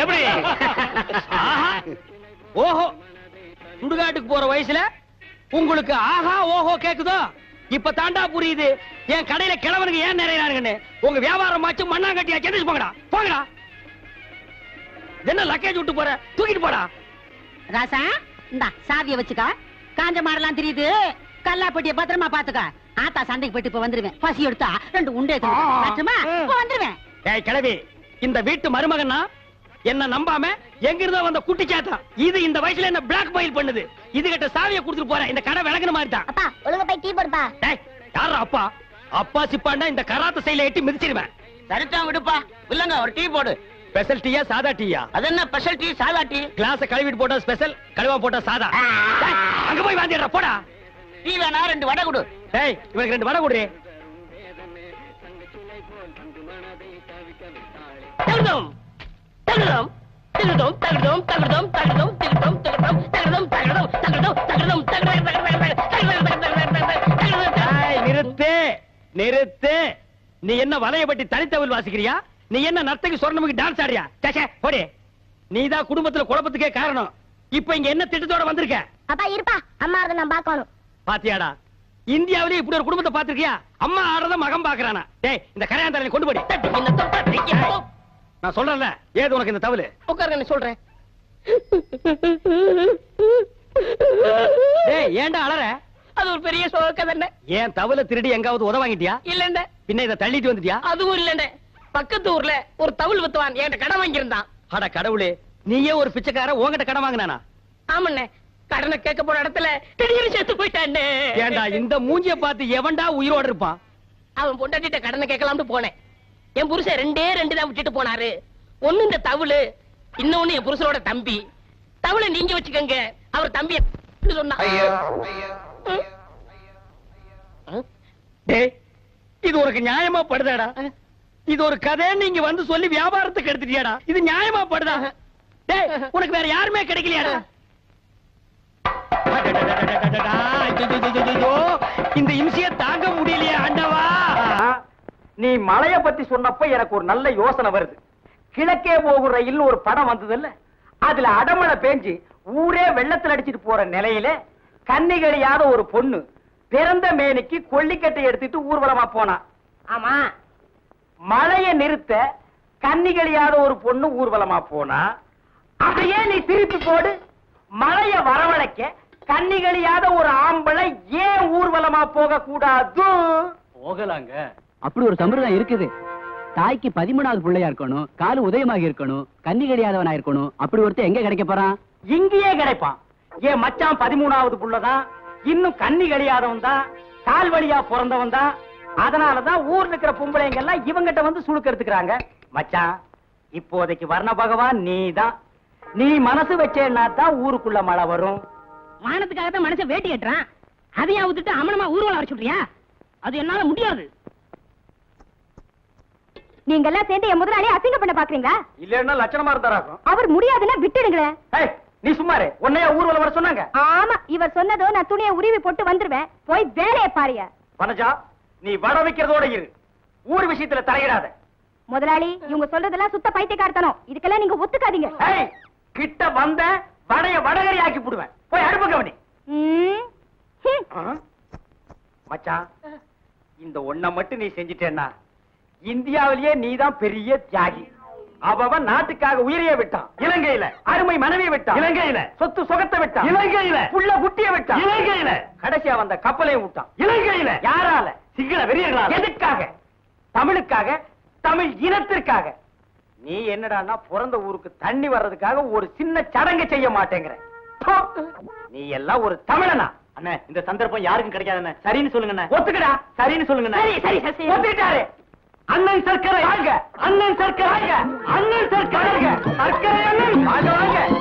எப்படி? ஓஹோ. சுடுகாட்டுக்கு போற வயசுல உங்களுக்கு ஆஹா ஓஹோ கேக்குதோ? இப்ப தாண்டா புரியுது. என் கடையில கிழவனுக்கு ஏன் நிறையறானுங்கன்னு. உங்க வியாபாரம் ஆச்சு மண்ணாங்கட்டியா? சென்னிச்சு போங்கடா. போங்கடா. என்ன லக்கேஜ் விட்டு போற? தூக்கிட்டு போடா. ராசா இந்தா சாவிய வச்சுக்க. காஞ்ச மாடலாம் தெரியுது. கல்லாப்பட்டிய பத்திரமா பாத்துக்க ஆத்தா சந்தைக்கு போயிட்டு இப்ப வந்துருவேன். பசி எடுத்தா ரெண்டு உண்டே வந்துருவேன். ஏய் கிழவி இந்த வீட்டு மருமகன்னா என்ன நம்பாம? எங்க இருந்தோ வந்த குட்டி சாத்தா. இது இந்த வயசுல என்ன பிளாக் மெயில் பண்ணுது? இது கிட்ட சாவியை கொடுத்துட்டு போறேன். இந்த கடை விளக்குன மாதிரி தான். அப்பா ஒழுங்கா போய் டீ போடுப்பா. டேய் யாரா அப்பா? அப்பா சிப்பாண்டா இந்த கராத்த செயல எட்டி மிதிச்சிருவேன். சரிதான் விடுப்பா. இல்லங்க ஒரு டீ போடு. ஸ்பெஷல் டீயா சாதா டீயா? அது என்ன ஸ்பெஷல் டீ சாதா டீ? கிளாஸ் கழுவிட்டு போட்டா ஸ்பெஷல் கழுவா போட்டா சாதா. அங்க போய் வாந்திடுற போடா. டீ வேணா ரெண்டு வடை கொடு. டேய் இவனுக்கு ரெண்டு வடை கொடு. தகடம் திருடம் தகடம் தகடம் தகடம் திருடம் தகடம் தகடம் தகடம் தகடம் தகடம் நீ என்ன தனித்தவில் வாசிக்கிறியா நீ என்ன சொர்ணமுக்கு டான்ஸ் ஆடுறியா சேச்சே போடி நீ குடும்பத்துல குழப்பத்துக்கே காரணம் இப்ப இங்க என்ன திட்டத்தோட வந்திருக்க அப்பா இருப்பா அம்மா அதை நான் பார்க்கணும் பாத்தியாடா இந்தியாவிலே இப்படி ஒரு குடும்பத்தை பாத்திருக்கியா அம்மா ஆடுறத மகம் பாக்குறானா டேய் இந்த கரையாந்தாரனை கொண்டு போடி நான் சொல்றேன்ல. ஏது உனக்கு இந்த தவறு உட்காருங்க சொல்றேன். டேய் ஏன்டா அலற? அது ஒரு பெரிய சோக தானே ஏன் தவளை திருடி எங்காவது உத வாங்கிட்டியா? இல்லண்ட. பின்ன இதை தள்ளிட்டு வந்துட்டியா? அதுவும் இல்லண்ட. பக்கத்து ஊர்ல ஒரு தவுள் வித்துவான் என்கிட்ட கடன் வாங்கியிருந்தான். அட கடவுளே நீயே ஒரு பிச்சைக்கார உன்கிட்ட கடன் வாங்கினானா? ஆமண்ணே. கடனை கேட்க போன இடத்துல திடீர்னு செத்து போயிட்டானே. ஏன்டா இந்த மூஞ்சிய பார்த்து எவன்டா உயிரோட இருப்பான்? அவன் பொண்டாட்டிட்ட கடனை கேட்கலாம்னு போனேன். என் புருஷன் ரெண்டே ரெண்டு தான் விட்டுட்டு போனாரு. ஒண்ணு இந்த தவுளு இன்னொன்னு என் புருஷனோட தம்பி. தவுளை நீங்க வச்சுக்கோங்க. அவர் தம்பி சொன்னா. இது உனக்கு நியாயமா படுதாடா? இது ஒரு கதை நீங்க வந்து சொல்லி வியாபாரத்துக்கு எடுத்துட்டியாடா? இது நியாயமா படுதா? உனக்கு வேற யாருமே கிடைக்கலையாடா? இந்த இம்சைய தாங்க ஆண்டவா நீ மலைய பத்தி சொன்னப்ப எனக்கு ஒரு நல்ல யோசனை வருது. கிழக்கே போகும் ரயில் ஒரு படம் வந்ததுல்ல? அதுல அடமழை பேஞ்சு ஊரே வெள்ளத்துல அடிச்சிட்டு போற நிலையில கன்னிகளியாத ஒரு பொண்ணு பிறந்த மேனிக்கு கொல்லிக்கட்டை எடுத்துட்டு ஊர்வலமா போனா. ஆமா. மழைய நிறுத்த கன்னிகளியாத ஒரு பொண்ணு ஊர்வலமா போனா. அதையே நீ திருப்பி போடு. மழைய வரவழைக்க கன்னிகளியாத ஒரு ஆம்பளை ஏன் ஊர்வலமா போக கூடாது போகலாங்க. அப்படி ஒரு சம்பிரதாயம் இருக்குது. தாய்க்கு பதிமூணாவது பிள்ளையா இருக்கணும் காலு உதயமாக இருக்கணும் கன்னி கிடையாதவனா இருக்கணும் அப்படி ஒருத்தன் எங்க கிடைக்க போறான்? இங்கேயே கிடைப்பான். என் மச்சான் பதிமூணாவது புள்ளதான்? இன்னும் கன்னி கழியாதவன் தான் கால் வழியா பிறந்தவன் தான். அதனாலதான் ஊர்ல இருக்கிற பொம்பளைங்க எல்லாம் இவங்கிட்ட வந்து சுழுக்க எடுத்துக்கிறாங்க. மச்சான் இப்போதைக்கு வர்ண பகவான் நீதான். நீ மனசு வச்சேன்னா தான் ஊருக்குள்ள மழை வரும். மானத்துக்காக தான் மனுஷன் வேட்டி கட்டுறான். அதையும் விட்டுட்டு அமனமா ஊர்வலம் வர சொல்றியா? அது என்னால முடியாது. நீங்க எல்லாம் சேர்ந்து என் முதலாளி அசிங்க பண்ண பாக்குறீங்களா? இல்லன்னா லட்சணமா இருந்தாராக்கும் அவர் முடியாதுன்னா விட்டுடுங்களேன் நீ சும்மாரு உன்னைய ஊர்வலம் வர சொன்னாங்க? ஆமா இவர் சொன்னதோ நான் துணியை உருவி போட்டு வந்துருவேன். போய் வேலையை பாருங்க. வனஜா நீ வட வைக்கிறதோட இரு. ஊர் விஷயத்துல தலையிடாத. முதலாளி இவங்க சொல்றதெல்லாம் சுத்த பைத்தியக்காரத்தனம். இதுக்கெல்லாம் நீங்க ஒத்துக்காதீங்க. கிட்ட வந்த வடைய வடகரி ஆக்கி போடுவேன். போய் அடுப்பு கவனி? மச்சான் இந்த ஒண்ண மட்டும் நீ செஞ்சிட்டேன்னா இந்தியாவிலேயே நீதான் பெரிய தியாகி. அவன் நாட்டுக்காக உயிரையே விட்டான். இலங்கையில அருமை மனைவியை விட்டான். இலங்கையில. சொத்து சுகத்தை விட்டான். இலங்கையில. புள்ள குட்டிய விட்டான். இலங்கையில. கடைசியா வந்த கப்பலையும் விட்டான். இலங்கையில. யாரால? சிங்கள வெறியர்களால. எதுக்காக? தமிழுக்காக? தமிழ் இனத்திற்காக. நீ என்னடான்னா பிறந்த ஊருக்கு தண்ணி வர்றதுக்காக ஒரு சின்ன சடங்கு செய்ய மாட்டேங்கிற. நீ எல்லாம் ஒரு தமிழனா? அண்ணே இந்த சந்தர்ப்பம் யாருக்கும் கிடைக்காதுண்ணே. சரின்னு சொல்லுங்க ஒத்துக்கடா. சரின்னு சொல்லுங்க சரி, சரி, சரி, சரி. ஒத்துக்கிட்டாரு. அண்ணன் சர்க்கரை வாங்க அண்ணன் சர்க்கரை வாங்க அண்ணன் சர்க்கரை வாங்க சர்க்கரை அண்ணன் வாங்க வாங்க